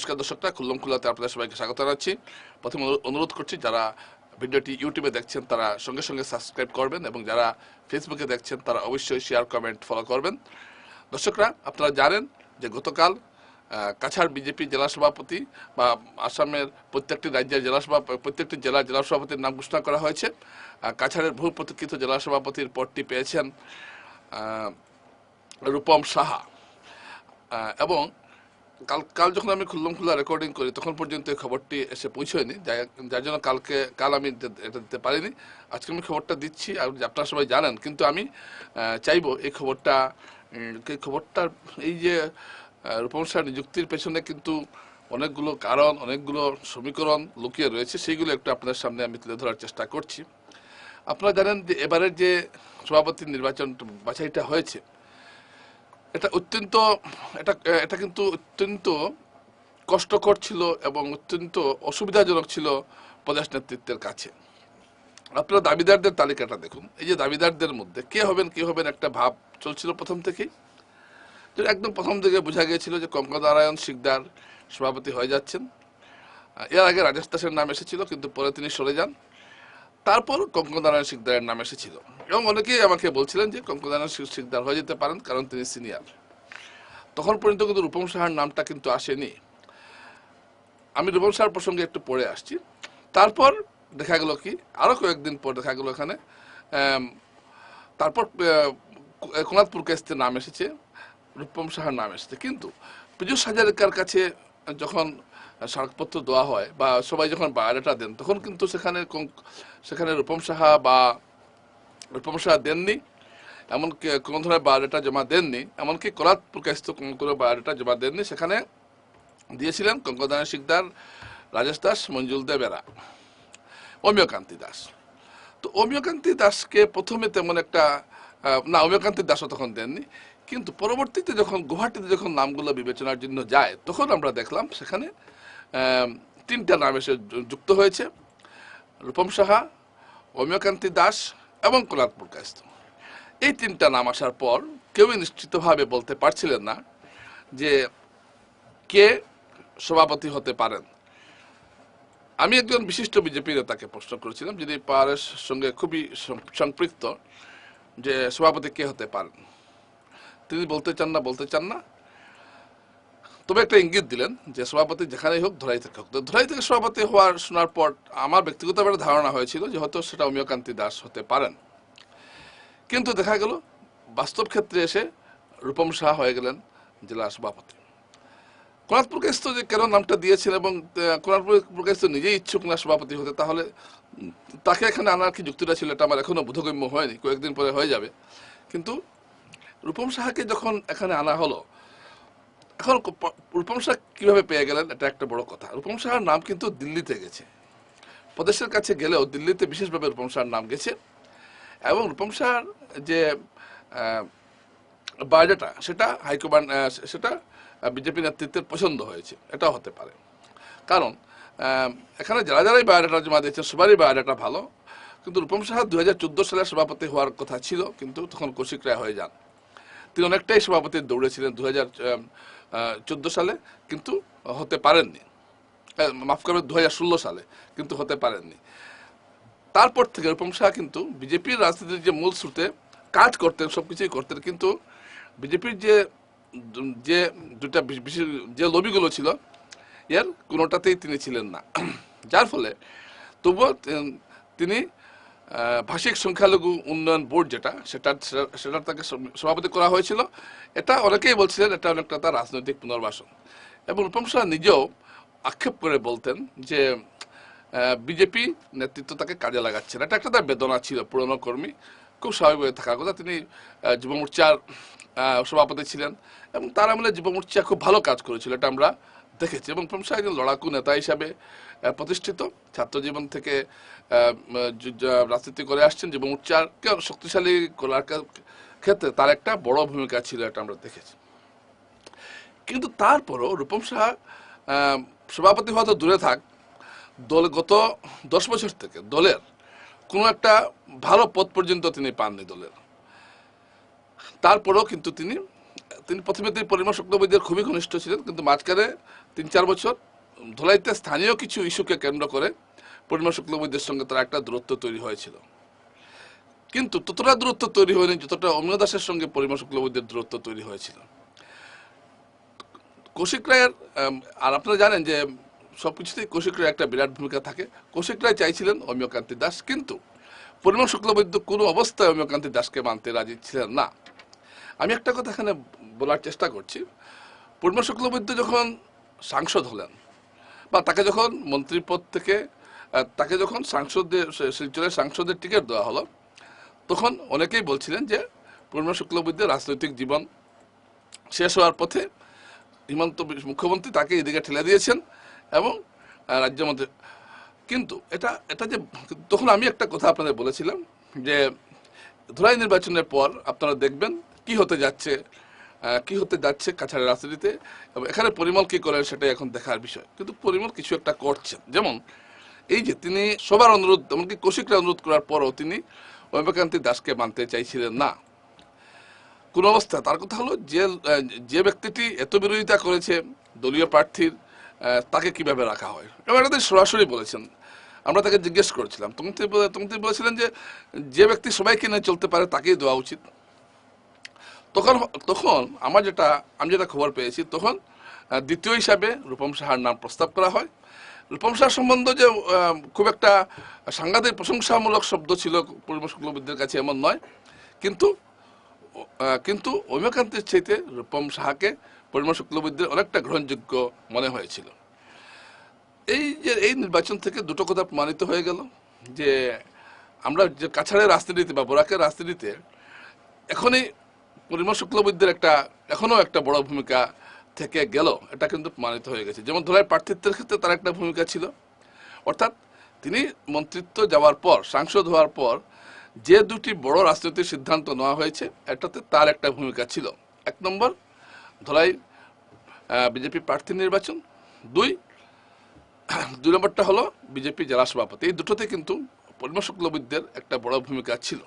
নমস্কার দর্শকরা খুল্লম খুল্লাতে আপনাদের সবাইকে স্বাগত জানাচ্ছি। প্রথমে অনুরোধ করছি, যারা ভিডিওটি ইউটিউবে দেখছেন, তারা সঙ্গে সঙ্গে সাবস্ক্রাইব করবেন এবং যারা ফেসবুকে দেখছেন, তারা অবশ্যই শেয়ার কমেন্ট ফলো করবেন। দর্শকরা, আপনারা জানেন যে গতকাল কাছাড় বিজেপি জেলা সভাপতি বা আসামের প্রত্যেকটি রাজ্যের জেলা সভা প্রত্যেকটি জেলার জেলা সভাপতির নাম ঘোষণা করা হয়েছে। কাছাড়ের বহু প্রতীক্ষিত জেলা সভাপতির পদটি পেয়েছেন রূপম সাহা। এবং কাল কাল যখন আমি খুল্লম খুল্লা রেকর্ডিং করি তখন পর্যন্ত এই খবরটি এসে পৌঁছয়নি। যার জন্য কালকে কাল আমি এটা দিতে পারিনি। আজকে আমি খবরটা দিচ্ছি আর আপনারা সবাই জানেন। কিন্তু আমি চাইব এই খবরটা এই খবরটার এই যে আহ, রূপম সার নিযুক্তির পেছনে কিন্তু অনেকগুলো কারণ অনেকগুলো সমীকরণ লুকিয়ে রয়েছে। সেইগুলো একটু আপনাদের সামনে আমি তুলে ধরার চেষ্টা করছি। আপনারা জানেন যে এবারের যে সভাপতি নির্বাচন বাছাইটা হয়েছে এটা অত্যন্ত, এটা এটা কিন্তু অত্যন্ত কষ্টকর ছিল এবং অত্যন্ত অসুবিধাজনক ছিল প্রদেশ নেতৃত্বের কাছে। আপনারা দাবিদারদের তালিকাটা দেখুন। এই যে দাবিদারদের মধ্যে কে হবেন কে হবেন একটা ভাব চলছিল প্রথম থেকেই। তো একদম প্রথম থেকে বোঝা গিয়েছিল যে কঙ্কনারায়ণ শিকদার সভাপতি হয়ে যাচ্ছেন। এর আগে রাজেশ দাসের নাম এসেছিল, কিন্তু পরে তিনি সরে যান। তারপর কঙ্কনারায়ণ শিকদারের নাম এসেছিল। এবং অনেকেই আমাকে বলছিলেন যে কঙ্কনারায়ণ শিকদার হয়ে যেতে পারেন, কারণ তিনি সিনিয়র। তখন পর্যন্ত কিন্তু রূপম সাহার নামটা কিন্তু আসেনি। আমি রূপম সাহার প্রসঙ্গে একটু পড়ে আসছি। তারপর দেখা গেল কি আরও কয়েকদিন পর দেখা গেল এখানে তারপর কোনাথপুর কেস্তে নাম এসেছে, রূপম সাহার নাম এসেছে। কিন্তু পীযুষ হাজারিকার কাছে যখন স্মারকপত্র দেওয়া হয় বা সবাই যখন বায়োডাটা দেন, তখন কিন্তু সেখানে সেখানে রূপম সাহা বা রূপম সাহা দেননি, এমনকি কোনো ধরনের বায়োডাটা জমা দেননি, এমনকি করাত প্রকাশিত কোনো কোনো বায়োডাটা জমা দেননি, সেখানে দিয়েছিলেন কঙ্কদান শিকদার, রাজেশ দাস, মঞ্জুল দে বেরা, অমিয়কান্তি দাস। তো অমিয়কান্তি দাসকে প্রথমে তেমন একটা না, অমিয়কান্তি দাসও তখন দেননি, কিন্তু পরবর্তীতে যখন গুয়াহাটিতে যখন নামগুলো বিবেচনার জন্য যায়, তখন আমরা দেখলাম সেখানে তিনটা নাম যু- যুক্ত হয়েছে। রূপম সাহা অমিয়কান্তি দাস এবং কোলাতপুর কাস্ত এই তিনটা নাম আসার পর কেউই নিশ্চিতভাবে বলতে পারছিলেন না যে কে সভাপতি হতে পারেন। আমি একজন বিশিষ্ট বিজেপি নেতাকে প্রশ্ন করেছিলাম, যিনি পাওয়ারের সঙ্গে খুবই সম্পৃক্ত যে সভাপতি কে হতে পারেন। তিনি বলতে চান না, বলতে চান না। তবে একটা ইঙ্গিত দিলেন যে সভাপতি যেখানেই হোক ধরাই থেকে হোক। তো ধরাই থেকে সভাপতি হওয়ার শোনার পর আমার ব্যক্তিগতভাবে ধারণা হয়েছিল যে হয়তো সেটা অমিয়কান্তি দাস হতে পারেন। কিন্তু দেখা গেল বাস্তব ক্ষেত্রে এসে রূপম শাহ হয়ে গেলেন জেলা সভাপতি। কোনাথপুর কেস্ত যে কেন নামটা দিয়েছেন এবং আহ, কোনাথপুর কেস্ত নিজেই ইচ্ছুক না সভাপতি হতে তাহলে তাকে এখানে আনার কি যুক্তিটা ছিল এটা আমার এখনও বোধগম্য হয়নি কয়েকদিন পরে হয়ে যাবে। কিন্তু রূপম সাহাকে যখন এখানে আনা হলো এখন রূপম শাহ কীভাবে পেয়ে গেলেন? এটা একটা বড় কথা। রূপম শাহর নাম কিন্তু দিল্লিতে গেছে। প্রদেশের কাছে গেলেও দিল্লিতে বিশেষভাবে রূপম শাহর নাম গেছে এবং রূপম শাহর যে বায়োডাটা, সেটা হাইকমান্ড সেটা বিজেপি নেতৃত্বের পছন্দ হয়েছে। এটাও হতে পারে। কারণ এখানে যারা যারাই বায়োডাটা জমা দিয়েছে সবারই বায়োডাটা ভালো। কিন্তু রূপম সাহা দু হাজার চোদ্দ সালে সভাপতি হওয়ার কথা ছিল, কিন্তু তখন কৌশিক রায় হয়ে যান। তিনি অনেকটাই সভাপতির দৌড়েছিলেন দু হাজার চোদ্দ সালে কিন্তু হতে পারেননি। মাফ করবে দু হাজার ষোলো সালে কিন্তু হতে পারেননি। তারপর থেকে রূপম শাহ কিন্তু বিজেপির রাজনীতির যে মূল স্রোতে কাজ করতেন, সবকিছুই করতেন, কিন্তু বিজেপির যে যে দুটা বিশ- বিশেষ যে লবিগুলো ছিল, এর কোনোটাতেই তিনি ছিলেন না। যার ফলে তবুও তিনি ভাষিক সংখ্যালঘু উন্নয়ন বোর্ড যেটা, সেটা সেটা- তাকে সভাপতি করা হয়েছিল। এটা অনেকেই বলছিলেন এটা অনেকটা তার রাজনৈতিক পুনর্বাসন। এবং রূপম শাহ নিজেও আক্ষেপ করে বলতেন যে বিজেপি নেতৃত্ব তাকে কাজে লাগাচ্ছে না। এটা একটা তার বেদনা ছিল, পুরনো কর্মী, খুব স্বাভাবিক থাকার কথা। তিনি যুব মোর্চার সভাপতি ছিলেন এবং তার আমলে যুব মোর্চা খুব ভালো কাজ করেছিল। এটা আমরা দেখেছি এবং প্রমশা একজন লড়াকু নেতা হিসাবে প্রতিষ্ঠিত, ছাত্র জীবন থেকে যু- যা- রাজনীতি করে আসছেন যুব মোর্চাকে শক্তিশালী করার ক্ষেত্রে তার একটা বড় ভূমিকা ছিল এটা আমরা দেখেছি। কিন্তু তারপরও রূপম শাহ সভাপতি হয়তো দূরে থাক, দল গত দশ বছর থেকে দলের কোনো একটা ভালো পদ পর্যন্ত তিনি পাননি দলের। তারপরেও কিন্তু তিনি তিনি প্রথমে তিনি পরিমল শুক্লবৈদ্যের খুবই ঘনিষ্ঠ ছিলেন, কিন্তু মাঝখানে তিন চার বছর ধোলাইতে স্থানীয় কিছু ইস্যুকে কেন্দ্র করে পরিমল শুক্লবৈদ্যের সঙ্গে তার একটা দূরত্ব তৈরি হয়েছিল। কিন্তু ততটা দূরত্ব তৈরি হয়নি যতটা অমিয় দাসের সঙ্গে পরিমল শুক্লবৈদ্যের দূরত্ব তৈরি হয়েছিল। কৌশিক রায়ের আর আপনারা জানেন যে সব কিছুতেই কৌশিক রায়ের একটা বিরাট ভূমিকা থাকে। কৌশিক রায় চাইছিলেন অমিয়কান্তি দাস, কিন্তু পরিমল শুক্লবৈদ্য কোনো অবস্থায় অমিয়কান্তি দাসকে মানতে রাজি ছিলেন না। আমি একটা কথা এখানে বলার চেষ্টা করছি। পরিমল শুক্লবৈদ্য যখন সাংসদ হলেন বা তাকে যখন মন্ত্রী পদ থেকে তাকে যখন সাংসদের শিলচরের সাংসদের টিকিট দেওয়া হলো, তখন অনেকেই বলছিলেন যে পরিমল শুক্লবৈদ্যের রাজনৈতিক জীবন শেষ হওয়ার পথে হিমন্ত মুখ্যমন্ত্রী তাকে এদিকে ঠেলে দিয়েছেন এবং রাজ্যমন্ত্রী। কিন্তু এটা এটা যে, তখন আমি একটা কথা আপনাদের বলেছিলাম যে ধুলাই নির্বাচনের পর আপনারা দেখবেন কি হতে যাচ্ছে কি হতে যাচ্ছে কাছাড়ের রাজনীতিতে? এবং এখানে পরিমল কি করেন সেটাই এখন দেখার বিষয়। কিন্তু পরিমল কিছু একটা করছেন। যেমন, এই যে তিনি সবার অনুরোধ, এমনকি কৌশিকরা অনুরোধ করার পরও তিনি অমিকান্তি দাসকে মানতে চাইছিলেন না। কোন অবস্থা? তার কথা হলো, যে যে ব্যক্তিটি এত বিরোধিতা করেছে দলীয় প্রার্থীর তাকে কীভাবে রাখা হয়? এবং এটা সরাসরি বলেছেন। আমরা তাকে জিজ্ঞেস করেছিলাম। বলে- তখন তিনি বলেছিলেন যে যে ব্যক্তি সবাইকে নিয়ে চলতে পারে তাকেই দেওয়া উচিত। তখন তখন আমার যেটা, আমি যেটা খবর পেয়েছি, তখন দ্বিতীয় হিসাবে রূপম সাহার নাম প্রস্তাব করা হয়। রূপম সাহা সম্বন্ধে যে খুব একটা সাংঘাতিক প্রশংসামূলক শব্দ ছিল পরিবেশ শুক্লবিদদের কাছে এমন নয়। কিন্তু কিন্তু অমিয়কান্তের চাইতে রূপম সাহাকে পরিমল শুক্লবৈদ্যের অনেকটা গ্রহণযোগ্য মনে হয়েছিল। এই যে, এই নির্বাচন থেকে দুটো কথা প্রমাণিত হয়ে গেল, যে আমরা যে কাছাড়ের রাজনীতিতে বা বোরাকের রাজনীতিতে এখনই পরিমল শুক্লবৈদ্যের একটা এখনও একটা বড় ভূমিকা থেকে গেল, এটা কিন্তু প্রমাণিত হয়ে গেছে। যেমন ধরায় প্রার্থিত্বের ক্ষেত্রে তার একটা ভূমিকা ছিল। অর্থাৎ তিনি মন্ত্রিত্ব যাওয়ার পর, সাংসদ হওয়ার পর, যে দুটি বড় রাজনৈতিক সিদ্ধান্ত নেওয়া হয়েছে, এটাতে তার একটা ভূমিকা ছিল। এক নম্বর, ধলাই বিজেপি প্রার্থী নির্বাচন। দুই দুই নম্বরটা হলো বিজেপি জেলা সভাপতি। এই দুটোতে কিন্তু পরিমল শুক্লবৈদ্যের একটা বড় ভূমিকা ছিল।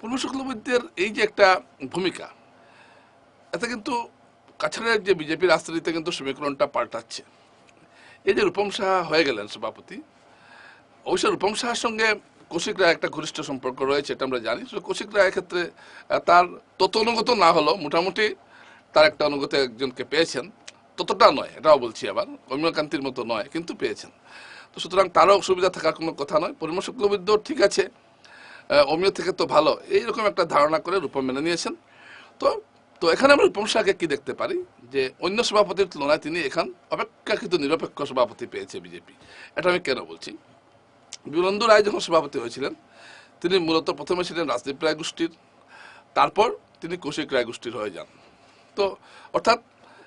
পরিমল শুক্লবৈদ্যের এই যে একটা ভূমিকা, এতে কিন্তু কাছাড়ের যে বিজেপি রাজনীতিতে কিন্তু সমীকরণটা পাল্টাচ্ছে। এই যে রূপম সাহা হয়ে গেলেন সভাপতি, অবশ্য রূপম সাহার সঙ্গে কৌশিক রায় একটা ঘনিষ্ঠ সম্পর্ক রয়েছে, এটা আমরা জানি। কৌশিক রায়ের ক্ষেত্রে তার তত অনুগত না হলো মোটামুটি তার একটা অনুগত একজনকে পেয়েছেন। ততটা নয়, এটাও বলছি আবার অমিয়কান্তির মতো নয়, কিন্তু পেয়েছেন। তো সুতরাং তারও অসুবিধা থাকার কোনো কথা নয়। পরিমল শুক্লবৈদ্য ঠিক আছে অমিয় থেকে তো ভালো। এইরকম একটা ধারণা করে রূপম মেনে নিয়েছেন। তো তো এখানে আমরা রূপম শাহকে কি দেখতে পারি? যে অন্য সভাপতির তুলনায় তিনি এখান অপেক্ষাকৃত নিরপেক্ষ সভাপতি পেয়েছে বিজেপি। এটা আমি কেন বলছি? বীরেন্দ্র রায় যখন সভাপতি হয়েছিলেন, তিনি মূলত প্রথমে ছিলেন রাজদীপ রায় গোষ্ঠীর তারপর তিনি কৌশিক রায় গোষ্ঠীর হয়ে যান। তো, অর্থাৎ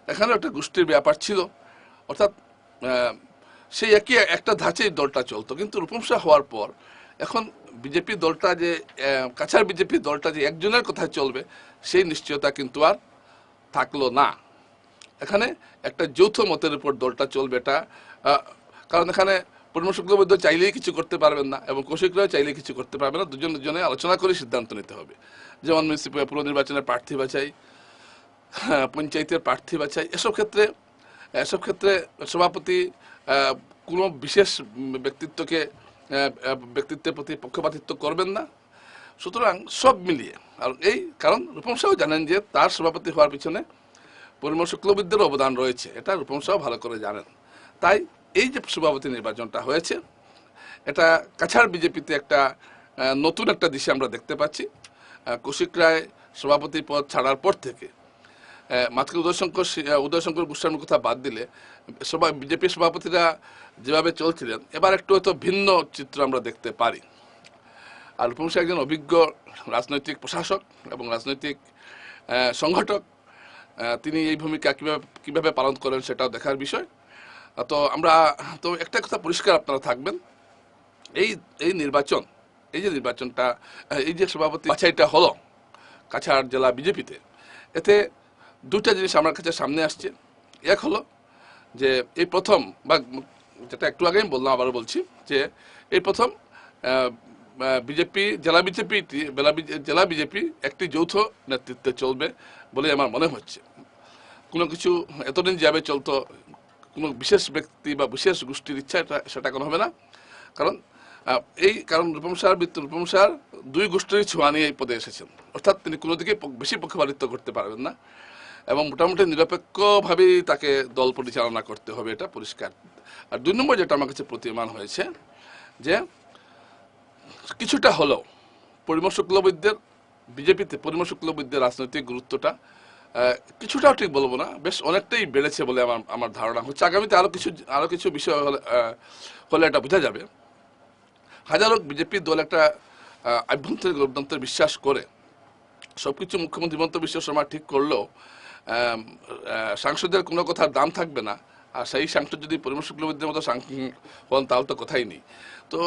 এখানে একটা গোষ্ঠীর ব্যাপার ছিল। অর্থাৎ সেই একই একটা ধাঁচেই দলটা চলতো। কিন্তু রূপম শাহ হওয়ার পর এখন বিজেপি দলটা যে কাছাড় বিজেপি দলটা যে একজনের কথায় চলবে সেই নিশ্চয়তা কিন্তু আর থাকল না। এখানে একটা যৌথ মতের উপর দলটা চলবে এটা কারণ এখানে শুক্লবৈদ্য চাইলেই কিছু করতে পারবেন না এবং কৌশিকরাও চাইলেই কিছু করতে পারবে না দুজন দুজনে আলোচনা করে সিদ্ধান্ত নিতে হবে। যেমন মিউনিসিপ্যাল পুর নির্বাচনের প্রার্থী বাছাই হ্যাঁ, পঞ্চায়েতের প্রার্থী বাছাই এসব ক্ষেত্রে এসব ক্ষেত্রে সভাপতি কোনো বিশেষ ব্যক্তিত্বকে ব্যক্তিত্বের প্রতি পক্ষপাতিত্ব করবেন না। সুতরাং সব মিলিয়ে, আর এই কারণ রূপম সাহু জানেন যে তার সভাপতি হওয়ার পিছনে পরিমল শুক্লবিদ্যার অবদান রয়েছে, এটা রূপম সাহু ভালো করে জানেন। তাই এই যে সভাপতি নির্বাচনটা হয়েছে, এটা কাছাড় বিজেপিতে একটা নতুন একটা দিশা আমরা দেখতে পাচ্ছি। কৌশিক রায় সভাপতি পদ ছাড়ার পর থেকে মাত্র উদয়শঙ্কর উদয়শঙ্কর গোস্বামীর কথা বাদ দিলে সবাই বিজেপি সভাপতিরা যেভাবে চলছিলেন, এবার একটু হয়তো ভিন্ন চিত্র আমরা দেখতে পারি। আর রূপম একজন অভিজ্ঞ রাজনৈতিক প্রশাসক এবং রাজনৈতিক সংগঠক। তিনি এই ভূমিকা কীভাবে কীভাবে পালন করেন সেটাও দেখার বিষয়। তো আমরা, তো একটা কথা পরিষ্কার আপনারা থাকবেন, এই এই নির্বাচন, এই যে নির্বাচনটা এই যে সভাপতি, বাছাইটা হলো কাছাড় জেলা বিজেপিতে, এতে দুটা জিনিস আমার কাছে সামনে আসছে। এক হলো যে এই প্রথম বা যেটা একটু আগেই বললাম, আবারও বলছি যে এই প্রথম বিজেপি, জেলা বিজেপি জেলা বিজেপি একটি যৌথ নেতৃত্বে চলবে বলে আমার মনে হচ্ছে। কোনো কিছু এতদিন যাবে চলতো, কোনো বিশেষ ব্যক্তি বা বিশেষ গোষ্ঠীর ইচ্ছা এটা, সেটা কোনো হবে না। কারণ এই কারণ রূপম সার, বৃত্ত রূপম সার দুই গোষ্ঠীর ছোঁয়া নিয়ে এই পদে এসেছেন। অর্থাৎ তিনি কোনো দিকে বেশি পক্ষপাতিত্ব করতে পারবেন না। এবং মোটামুটি নিরপেক্ষভাবেই তাকে দল পরিচালনা করতে হবে, এটা পরিষ্কার। আর দুই নম্বর যেটা আমার কাছে প্রতীয়মান হয়েছে, যে কিছুটা হলেও পরিমল শুক্লবৈদ্যের বিজেপিতে পরিমল শুক্লবৈদ্যের রাজনৈতিক গুরুত্বটা কিছুটাও ঠিক বলব না, বেশ অনেকটাই বেড়েছে বলে আমার আমার ধারণা হচ্ছে। আগামীতে আরও কিছু আরও কিছু বিষয় হলে হলে এটা বোঝা যাবে। হাজারো বিজেপি দল একটা আভ্যন্তরীণ গণতন্ত্রে বিশ্বাস করে সব কিছু মুখ্যমন্ত্রী হিমন্ত বিশ্ব শর্মা ঠিক করলেও সাংসদের কোনো কথার দাম থাকবে না। আর সেই সাংসদ যদি পরিমল শুক্লবৈদ্যের মতো হন তাহলে তো কথাই নেই। তো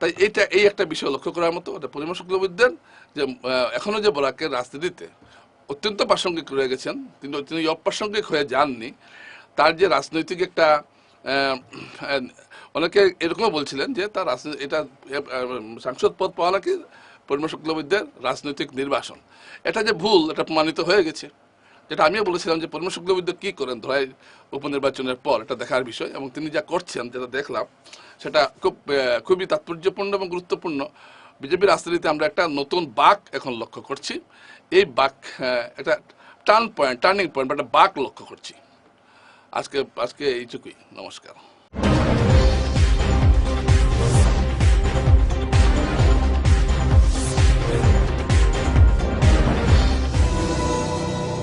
তাই এইটা এই একটা বিষয় লক্ষ্য করার মতো পরিমল শুক্লবৈদ্যের যে আহ, এখনও যে বরাকের রাজনীতিতে অত্যন্ত প্রাসঙ্গিক রয়ে গেছেন কিন্তু তিনি অপ্রাসঙ্গিক হয়ে যাননি। তার যে রাজনৈতিক একটা অনেকে এরকমও বলছিলেন যে তার এটা সাংসদ পদ পাওয়া নাকি পরিমল শুক্লবৈদ্যের রাজনৈতিক নির্বাসন। এটা যে ভুল এটা প্রমাণিত হয়ে গেছে। যেটা আমিও বলেছিলাম যে পরিমল শুক্লবৈদ্য কী করেন? ধরাই উপনির্বাচনের পর এটা দেখার বিষয় এবং তিনি যা করছেন, যেটা দেখলাম, সেটা খুব খুবই তাৎপর্যপূর্ণ এবং গুরুত্বপূর্ণ। বিজেপির রাজনীতিতে আমরা একটা নতুন বাক এখন লক্ষ্য করছি। এই বাক এটা টার্ন পয়েন্ট টার্নিং পয়েন্ট বা একটা বাক লক্ষ্য করছি। আজকে আজকে এইটুকুই। নমস্কার।